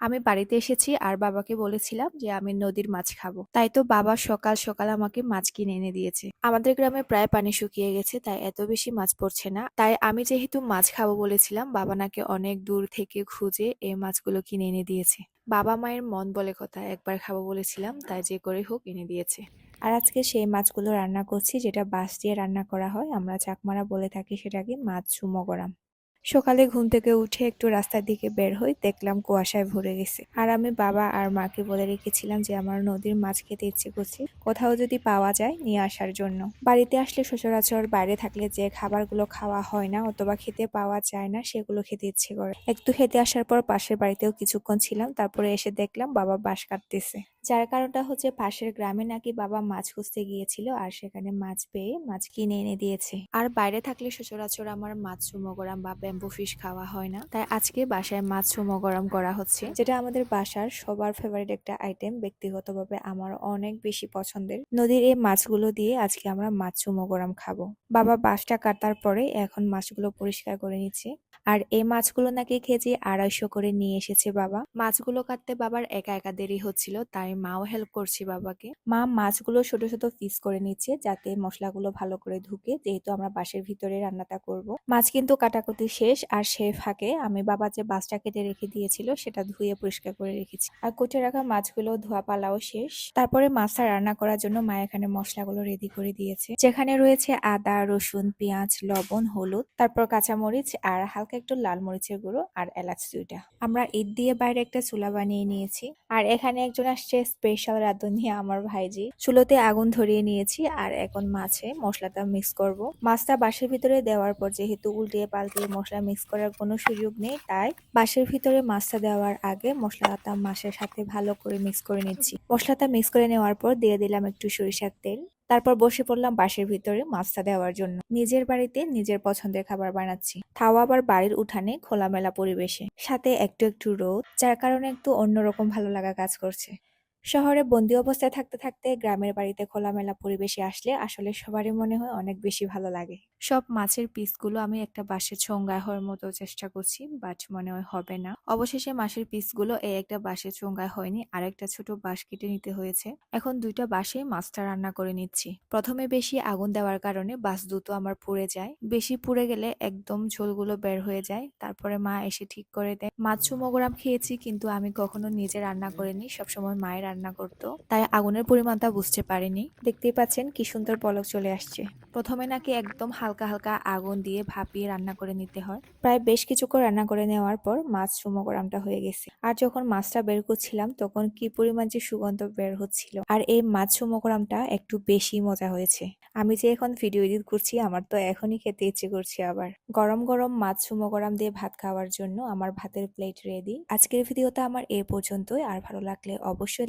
আমি বাড়িতে এসেছি আর বাবাকে বলেছিলাম যে আমি নদীর মাছ খাব। তাই তো বাবা সকাল সকাল আমাকে মাছ কিনে এনে দিয়েছে। আমাদের গ্রামে প্রায় পানি শুকিয়ে গেছে, তাই এত বেশি মাছ পড়ছে না। তাই আমি যেহেতু মাছ খাব বলেছিলাম, বাবা নাকি অনেক দূর থেকে খুঁজে এই মাছগুলো কিনে এনে দিয়েছে। বাবা মায়ের মন বলে কথা, একবার খাব বলেছিলাম, তাই যে করে হোক এনে দিয়েছে। আর আজকে সেই মাছগুলো রান্না করছি, যেটা বাঁশ দিয়ে রান্না করা হয়, আমরা চাকমারা বলে থাকি সেটাকে, মাছ সুমগরাম। সকালে ঘুম থেকে উঠে একটু রাস্তার দিকে বের হই, দেখলাম কুয়াশায় ভরে গেছে। আর আমি বাবা আর মাকে বলে রেখেছিলাম যে, আমার নদীর মাছ খেতে ইচ্ছে করছে, কোথাও যদি পাওয়া যায় নিয়ে আসার জন্য। বাড়িতে আসলে সচরাচর বাইরে থাকলে যে খাবারগুলো খাওয়া হয় না, অথবা খেতে পাওয়া যায় না, সেগুলো খেতে ইচ্ছে করে। একটু খেতে আসার পর পাশের বাড়িতেও কিছুক্ষণ ছিলাম, তারপরে এসে দেখলাম বাবা বাঁশ কাটতেছে। যার কারণটা হচ্ছে পাশের গ্রামে নাকি বাবা মাছ খুঁজতে গিয়েছিল আর সেখানে মাছ পেয়ে মাছ কিনে এনে দিয়েছে। আর বাইরে থাকলে সচরাচর আমার মাছ সুমগরাম বা ব্যাম্বু ফিশ খাওয়া হয় না। তাই আজকে বাসায় মাছ সুমগরম করা হচ্ছে। যেটা আমাদের বাসার সবার ফেভারিট একটা আইটেম ব্যক্তিগতভাবে আমার অনেক বেশি পছন্দের। নদীর এই মাছগুলো দিয়ে আজকে আমরা মাছ সুমগরম খাব। বাবা বাঁশটা কাটার পরে এখন মাছগুলো পরিষ্কার করে নিচ্ছে। আর এই মাছগুলো নাকি কেজি আড়াইশো করে নিয়ে এসেছে বাবা। মাছগুলো কাটতে বাবার একা একা দেরি হচ্ছিল, তাই মাও হেল্প করছে বাবাকে। মা মাছগুলো ছোট ছোট পিস করে নিচ্ছে যাতে মশলাগুলো ভালো করে ঢুকে যেহেতু আমরা বাসের ভিতরে রান্নাটা করব। মাছ কিন্তু কাটাকুটি শেষ, আর সে ফাঁকে আমি বাবা যে বাসটা কেটে রেখে দিয়েছিল, সেটা ধুয়ে পরিষ্কার করে রেখেছি। আর কুটে রাখা মাছগুলো ধোয়া পালাও শেষ। তারপরে মাছটা রান্না করার জন্য মা এখানে মশলাগুলো রেডি করে দিয়েছে। যেখানে রয়েছে আদা, রসুন, পেঁয়াজ, লবণ, হলুদ, তারপর কাঁচামরিচ, আর হালকা একটু লাল মরিচের গুঁড়ো আর এলাচ দুইটা। আমরা ঈদ দিয়ে বাইরে একটা চুলা বানিয়ে নিয়েছি। আর এখানে একজন আসছে স্পেশাল রাঁধুনি আমার ভাইজি। চুলোতে আগুন ধরিয়ে নিয়েছি আর এখন মাছে মশলাটা মিক্স করব। মাছটা বাসের ভিতরে দেওয়ার পর যেহেতু উল্টিয়ে পাল্টিয়ে মশলা মিক্স করার কোনো সুযোগ নেই, তাই বাসের ভিতরে মাছটা দেওয়ার আগে মশলাটা মাছের সাথে ভালো করে মিক্স করে নিচ্ছি। মশলাটা মিক্স করে নেওয়ার পর দিয়ে দিলাম একটু সরিষার তেল। তারপর বসে পড়লাম বাসের ভিতরে মাছটা দেওয়ার জন্য। নিজের বাড়িতে নিজের পছন্দের খাবার বানাচ্ছি। তাও আবার বাড়ির উঠানে খোলামেলা পরিবেশে। সাথে একটু একটু রোদ, যার কারণে একটু অন্যরকম ভালো লাগা কাজ করছে। শহরে বন্দি অবস্থায় থাকতে থাকতে গ্রামের বাড়িতে খোলামেলা পরিবেশে আসলে আসলে সবারই মনে হয় অনেক বেশি ভালো লাগে। সব মাছের পিসগুলো আমি একটা বাঁশের চোঙ্গায় হওয়ার মতো চেষ্টা করছি বাট মনে হয় হবে না। অবশেষে মাছের পিসগুলো এই একটা বাঁশের চোঙ্গায় হয়নি আর একটা ছোট বাঁশ কেটে নিতে হয়েছে। এখন দুইটা বাঁশে মাছটা রান্না করে নিচ্ছি। প্রথমে বেশি আগুন দেওয়ার কারণে বাঁশ দুটো আমার পুড়ে যায়। বেশি পুড়ে গেলে একদম ঝোলগুলো বের হয়ে যায়। তারপরে মা এসে ঠিক করে দেয়। মাছ চুমোগ্রাম খেয়েছি, কিন্তু আমি কখনো নিজে রান্না করিনি। সবসময় মায়ের রান্না করতো। তাই আগুনের পরিমাণটা বুঝতে পারিনি। দেখতেই পাচ্ছেন কি সুন্দর পলক চলে আসছে। প্রথমে নাকি একদম হালকা হালকা আগুন দিয়ে ভাপিয়ে রান্না করে নিতে হয়। প্রায় বেশ কিছুক্ষণ রান্না করে নেওয়ার পর মাছ সুমগরামটা হয়ে গেছে। আর যখন মাছটা বের করছিলাম, তখন কি পরিমাণ যে সুগন্ধ বের হচ্ছিল। আর এই মাছ সুমগরামটা একটু বেশি মজা হয়েছে। আমি যে এখন ভিডিও এডিট করছি, আমার তো এখনই খেতে ইচ্ছে করছে আবার। গরম গরম মাছ সুমগরাম দিয়ে ভাত খাওয়ার জন্য আমার ভাতের প্লেট রেডি আজকের ভিডিওটা আমার এ পর্যন্তই। আর ভালো লাগলে অবশ্যই